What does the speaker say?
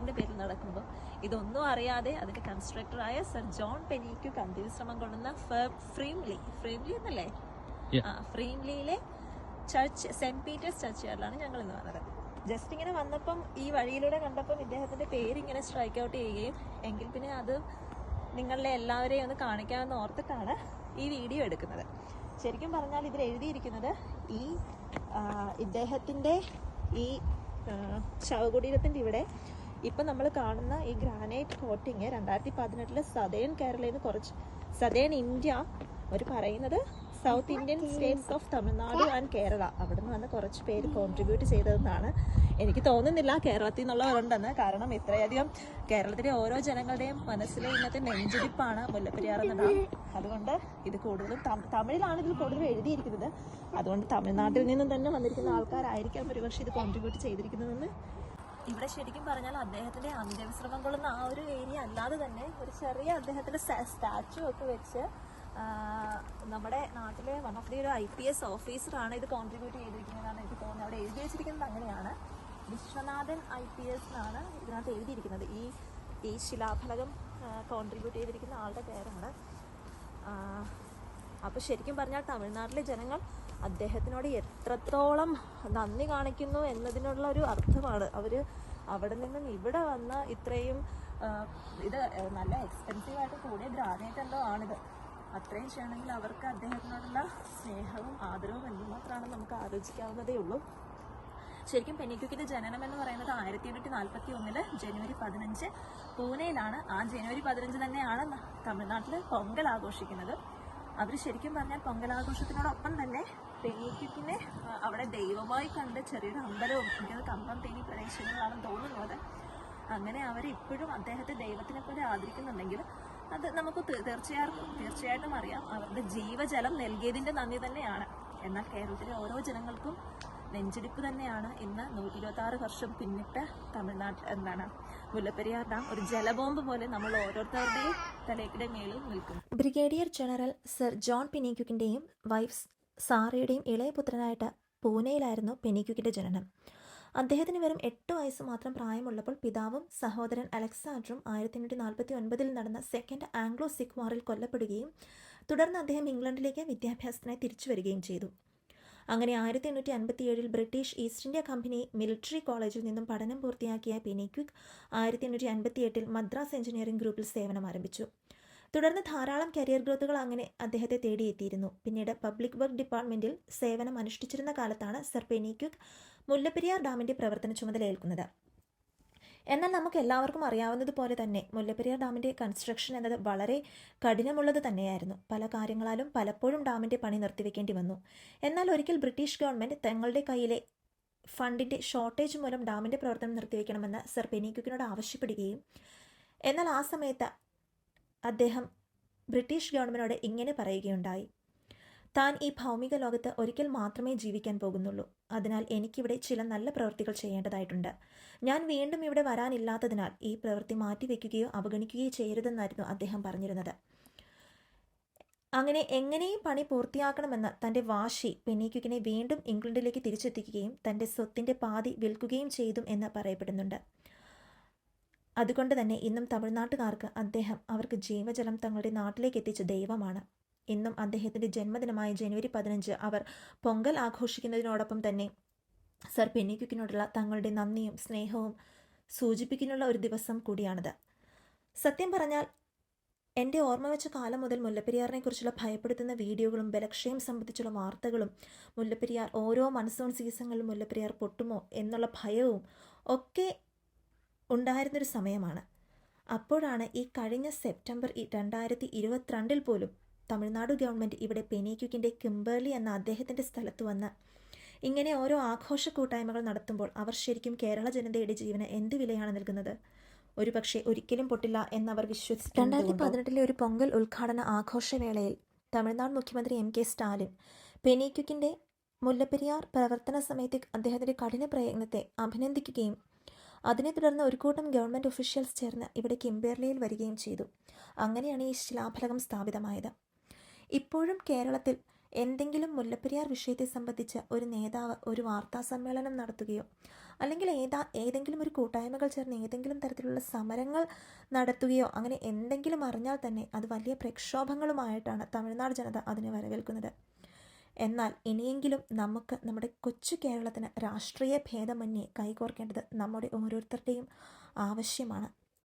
മുല്ലപ്പെരിയാറിന്റെ പേരിൽ നടക്കുമ്പോൾ ഇതൊന്നും അറിയാതെ അതിന്റെ കൺസ്ട്രക്ടറായ സർ ജോൺ പെനീക്കു ശ്രമം കൊള്ളുന്ന ഫ്രീംലി. ഫ്രീംലി എന്നല്ലേ. ആ ഫ്രീംലിയിലെ ചർച്ച് സെന്റ് പീറ്റേഴ്സ് ചർച്ച് യാർഡിലാണ് ഞങ്ങൾ ഇന്ന് വന്നത്. ജസ്റ്റ് ഇങ്ങനെ വന്നപ്പം ഈ വഴിയിലൂടെ കണ്ടപ്പം ഇദ്ദേഹത്തിന്റെ പേര് ഇങ്ങനെ സ്ട്രൈക്ക് ഔട്ട് ചെയ്യുകയും എങ്കിൽ പിന്നെ അത് നിങ്ങളുടെ എല്ലാവരെയും ഒന്ന് കാണിക്കാമെന്ന് ഓർത്തിട്ടാണ് ഈ വീഡിയോ എടുക്കുന്നത്. ശരിക്കും പറഞ്ഞാൽ ഇതിൽ എഴുതിയിരിക്കുന്നത് ഈ ഇദ്ദേഹത്തിന്റെ ഈ ശവകുടീരത്തിന്റെ ഇവിടെ ഇപ്പം നമ്മൾ കാണുന്ന ഈ ഗ്രാനൈറ്റ് കോട്ടിങ് രണ്ടായിരത്തി പതിനെട്ടിലെ സദേൺ കേരളയിൽ നിന്ന് കുറച്ച് സദേൺ ഇന്ത്യ അവർ പറയുന്നത് South Indian states of Tamil Nadu and Kerala അവിടെ നിന്ന് വന്ന് കുറച്ച് പേര് കോൺട്രിബ്യൂട്ട് ചെയ്തതെന്നാണ് എനിക്ക് തോന്നുന്നില്ല കേരളത്തിൽ നിന്നുള്ളവരുണ്ടെന്ന് കാരണം ഇത്രയധികം കേരളത്തിലെ ഓരോ ജനങ്ങളുടെയും മനസ്സിലെ ഇന്നത്തെ നെഞ്ചിരിപ്പാണ് മുല്ലപ്പെരിയാർ എന്നുണ്ടാവും അതുകൊണ്ട് ഇത് കൂടുതലും തമിഴിലാണ് ഇതിൽ കൂടുതലും എഴുതിയിരിക്കുന്നത്. അതുകൊണ്ട് തമിഴ്നാട്ടിൽ നിന്നും തന്നെ വന്നിരിക്കുന്ന ആൾക്കാരായിരിക്കാം ഒരുപക്ഷെ ഇത് കോൺട്രിബ്യൂട്ട് ചെയ്തിരിക്കുന്നതെന്ന് ഇവിടെ ശരിക്കും പറഞ്ഞാൽ അദ്ദേഹത്തിന്റെ അന്ത്യവിശ്രമം കൊള്ളുന്ന ആ ഒരു ഏരിയ അല്ലാതെ തന്നെ ഒരു ചെറിയ അദ്ദേഹത്തിന്റെ സ്റ്റാച്ചു ഒക്കെ വെച്ച് നമ്മുടെ നാട്ടിലെ വൺ ഓഫ് ദി ഒരു ഐ പി എസ് ഓഫീസറാണ് ഇത് കോൺട്രിബ്യൂട്ട് ചെയ്തിരിക്കുന്നതാണ് എനിക്ക് തോന്നുന്നത്. അവിടെ എഴുതി വെച്ചിരിക്കുന്നത് അങ്ങനെയാണ്. വിശ്വനാഥൻ ഐ പി എസ് എന്നാണ് ഇതിനകത്ത് എഴുതിയിരിക്കുന്നത്. ഈ ഈ ശിലാഫലകം കോൺട്രിബ്യൂട്ട് ചെയ്തിരിക്കുന്ന ആളുടെ പേരാണ്. അപ്പോൾ ശരിക്കും പറഞ്ഞാൽ തമിഴ്നാട്ടിലെ ജനങ്ങൾ അദ്ദേഹത്തിനോട് എത്രത്തോളം നന്ദി കാണിക്കുന്നു എന്നതിനുള്ള ഒരു അർത്ഥമാണ്. അവർ അവിടെ നിന്നും ഇവിടെ വന്ന ഇത്രയും ഇത് നല്ല എക്സ്പെൻസീവ് ആയിട്ട് കൂടിയ ഗ്രാനൈറ്റ് എന്തോ ആണിത്. അത്രയും ചെയ്യണമെങ്കിൽ അവർക്ക് അദ്ദേഹത്തിനോടുള്ള സ്നേഹവും ആദരവും എന്തുമാത്രമാണ് നമുക്ക് ആലോചിക്കാവുന്നതേ ഉള്ളൂ. ശരിക്കും പെനിക്കുക്കിന്റെ ജനനം എന്ന് പറയുന്നത് ആയിരത്തി എണ്ണൂറ്റി നാൽപ്പത്തി ഒന്നിൽ ജനുവരി പതിനഞ്ച് പൂനെയിലാണ്. ആ ജനുവരി പതിനഞ്ച് തന്നെയാണ് തമിഴ്നാട്ടിൽ പൊങ്കൽ ആഘോഷിക്കുന്നത്. അവർ ശരിക്കും പറഞ്ഞാൽ പൊങ്കൽ ആഘോഷത്തിനോടൊപ്പം തന്നെ ആ, അവിടെ ദൈവമായി കണ്ട ചെറിയൊരു അമ്പലവും എനിക്കത് കമ്പം തേനി പ്രദേശങ്ങളാണെന്ന് തോന്നുന്നത്. അങ്ങനെ അവർ ഇപ്പോഴും അദ്ദേഹത്തെ ദൈവത്തിനെ പോലെ ആദരിക്കുന്നുണ്ടെങ്കിൽ അത് നമുക്ക് തീർച്ചയായും തീർച്ചയായിട്ടും തീർച്ചയായിട്ടും അറിയാം. അവരുടെ ജീവജലം നൽകിയതിന്റെ നന്ദി തന്നെയാണ്. എന്നാൽ കേരളത്തിലെ ഓരോ ജനങ്ങൾക്കും നെഞ്ചിടിപ്പ് തന്നെയാണ് ഇന്ന് ഇരുപത്തി ആറ് വർഷം പിന്നിട്ട് തമിഴ്നാട്ടിൽ എന്താണ് മുല്ലപ്പെരിയാർ ഡാം. ഒരു ജലബോംബ് പോലെ നമ്മൾ ഓരോരുത്തരുടെയും തലയുടെ മേളിൽ നിൽക്കും ബ്രിഗേഡിയർ ജനറൽ സർ ജോൺ പെനിക്യുക്കിന്റെയും വൈഫ് സാറയുടെയും ഇളയ പുത്രനായിട്ട് പൂനെയിലായിരുന്നു പെനിക്യുക്കിന്റെ ജനനം. അദ്ദേഹത്തിന് വെറും എട്ട് വയസ്സ് മാത്രം പ്രായമുള്ളപ്പോൾ പിതാവും സഹോദരൻ അലക്സാണ്ടറും ആയിരത്തി എണ്ണൂറ്റി നാൽപ്പത്തി ഒൻപതിൽ നടന്ന സെക്കൻഡ് ആംഗ്ലോ സിഖ് വാറിൽ കൊല്ലപ്പെടുകയും തുടർന്ന് അദ്ദേഹം ഇംഗ്ലണ്ടിലേക്ക് വിദ്യാഭ്യാസത്തിനായി തിരിച്ചു വരികയും ചെയ്തു. അങ്ങനെ ആയിരത്തി എണ്ണൂറ്റി അൻപത്തി ഏഴിൽ British East India company military കോളേജിൽ നിന്നും പഠനം പൂർത്തിയാക്കിയ പെനിക്വിക് ആയിരത്തി എണ്ണൂറ്റി അൻപത്തി എട്ടിൽ മദ്രാസ് എഞ്ചിനീയറിംഗ് ഗ്രൂപ്പിൽ സേവനം ആരംഭിച്ചു. തുടർന്ന് ധാരാളം കരിയർ ഗ്രോത്തുകൾ അങ്ങനെ അദ്ദേഹത്തെ തേടിയെത്തിയിരുന്നു. പിന്നീട് പബ്ലിക് വർക്ക് ഡിപ്പാർട്ട്മെന്റിൽ സേവനം അനുഷ്ഠിച്ചിരുന്ന കാലത്താണ് സർ പെനിക്യുക് മുല്ലപ്പെരിയാർ ഡാമിന്റെ പ്രവർത്തന ചുമതല ഏൽക്കുന്നത്. എന്നാൽ നമുക്ക് എല്ലാവർക്കും അറിയാവുന്നതുപോലെ തന്നെ മുല്ലപ്പെരിയാർ ഡാമിന്റെ കൺസ്ട്രക്ഷൻ എന്നത് വളരെ കഠിനമുള്ളത് തന്നെയായിരുന്നു. പല കാര്യങ്ങളാലും പലപ്പോഴും ഡാമിന്റെ പണി നിർത്തിവെക്കേണ്ടി വന്നു. എന്നാൽ ഒരിക്കൽ ബ്രിട്ടീഷ് ഗവൺമെന്റ് തങ്ങളുടെ കയ്യിലെ ഫണ്ടിന്റെ ഷോർട്ടേജ് മൂലം ഡാമിന്റെ പ്രവർത്തനം നിർത്തിവെക്കണമെന്ന് സർ പെനിക്യുക്കിനോട് ആവശ്യപ്പെടുകയും എന്നാൽ ആ സമയത്ത് അദ്ദേഹം ബ്രിട്ടീഷ് ഗവൺമെന്റോട് ഇങ്ങനെ പറയുകയുണ്ടായി. താൻ ഈ ഭൗമിക ലോകത്ത് ഒരിക്കൽ മാത്രമേ ജീവിക്കാൻ പോകുന്നുള്ളൂ. അതിനാൽ എനിക്കിവിടെ ചില നല്ല പ്രവൃത്തികൾ ചെയ്യേണ്ടതായിട്ടുണ്ട്. ഞാൻ വീണ്ടും ഇവിടെ വരാനില്ലാത്തതിനാൽ ഈ പ്രവൃത്തി മാറ്റിവെക്കുകയോ അവഗണിക്കുകയോ ചെയ്യരുതെന്നായിരുന്നു അദ്ദേഹം പറഞ്ഞിരുന്നത്. അങ്ങനെ എങ്ങനെയും പണി പൂർത്തിയാക്കണമെന്ന തന്റെ വാശി പെനീക്യുക്കിനെ വീണ്ടും ഇംഗ്ലണ്ടിലേക്ക് തിരിച്ചെത്തിക്കുകയും തന്റെ സ്വത്തിന്റെ പാതി വിൽക്കുകയും ചെയ്തു എന്ന് പറയപ്പെടുന്നുണ്ട്. അതുകൊണ്ട് തന്നെ ഇന്നും തമിഴ്നാട്ടുകാർക്ക് അദ്ദേഹം അവർക്ക് ജീവജലം തങ്ങളുടെ നാട്ടിലേക്ക് എത്തിച്ച ദൈവമാണ്. ഇന്നും അദ്ദേഹത്തിന്റെ ജന്മദിനമായ ജനുവരി പതിനഞ്ച് അവർ പൊങ്കൽ ആഘോഷിക്കുന്നതിനോടൊപ്പം തന്നെ സർ പെന്നിക്കുക്കിനോടുള്ള തങ്ങളുടെ നന്ദിയും സ്നേഹവും സൂചിപ്പിക്കുന്നുള്ള ഒരു ദിവസം കൂടിയാണിത്. സത്യം പറഞ്ഞാൽ എന്റെ ഓർമ്മ വെച്ച കാലം മുതൽ മുല്ലപ്പെരിയാറിനെ കുറിച്ചുള്ള ഭയപ്പെടുത്തുന്ന വീഡിയോകളും ബലക്ഷയം സംബന്ധിച്ചുള്ള വാർത്തകളും മുല്ലപ്പെരിയാർ ഓരോ മൺസൂൺ സീസണിലും മുല്ലപ്പെരിയാർ പൊട്ടുമോ എന്നുള്ള ഭയവും ഒക്കെ ഉണ്ടായിരുന്നൊരു സമയമാണ്. അപ്പോഴാണ് ഈ കഴിഞ്ഞ സെപ്റ്റംബർ രണ്ടായിരത്തി ഇരുപത്തിരണ്ടിൽ പോലും തമിഴ്നാട് ഗവൺമെന്റ് ഇവിടെ പെനീക്യുക്കിന്റെ കിംബേർലി എന്ന അദ്ദേഹത്തിന്റെ സ്ഥലത്ത് വന്ന് ഇങ്ങനെ ഓരോ ആഘോഷ കൂട്ടായ്മകൾ നടത്തുമ്പോൾ അവർ ശരിക്കും കേരള ജനതയുടെ ജീവന് എന്ത് വിലയാണ് നൽകുന്നത്? ഒരുപക്ഷെ ഒരിക്കലും പൊട്ടില്ല എന്നവർ വിശ്വസിച്ചു രണ്ടായിരത്തി പതിനെട്ടിലെ ഒരു പൊങ്കൽ ഉദ്ഘാടന ആഘോഷവേളയിൽ തമിഴ്നാട് മുഖ്യമന്ത്രി എം കെ സ്റ്റാലിൻ പെനീക്യുക്കിന്റെ മുല്ലപ്പെരിയാർ പ്രവർത്തന സമയത്ത് അദ്ദേഹത്തിന്റെ കഠിന പ്രയത്നത്തെ അഭിനന്ദിക്കുകയും അതിനെ തുടർന്ന് ഒരു കൂട്ടം ഗവൺമെന്റ് ഒഫീഷ്യൽസ് ചേർന്ന് ഇവിടെ കിംബേർലിയിൽ വരികയും ചെയ്തു. അങ്ങനെയാണ് ഈ ശിലാഫലകം സ്ഥാപിതമായത്. ഇപ്പോഴും കേരളത്തിൽ എന്തെങ്കിലും മുല്ലപ്പെരിയാർ വിഷയത്തെ സംബന്ധിച്ച് ഒരു നേതാവ് ഒരു വാർത്താ സമ്മേളനം നടത്തുകയോ അല്ലെങ്കിൽ ഏതാ ഏതെങ്കിലും ഒരു കൂട്ടായ്മകൾ ചേർന്ന് ഏതെങ്കിലും തരത്തിലുള്ള സമരങ്ങൾ നടത്തുകയോ അങ്ങനെ എന്തെങ്കിലും അറിഞ്ഞാൽ തന്നെ അത് വലിയ പ്രക്ഷോഭങ്ങളുമായിട്ടാണ് തമിഴ്നാട് ജനത അതിനെ വരവേൽക്കുന്നത്. എന്നാൽ ഇനിയെങ്കിലും നമുക്ക് നമ്മുടെ കൊച്ചു കേരളത്തിന് രാഷ്ട്രീയ ഭേദമന്യേ കൈകോർക്കേണ്ടത് നമ്മുടെ ഓരോരുത്തരുടെയും ആവശ്യമാണ്.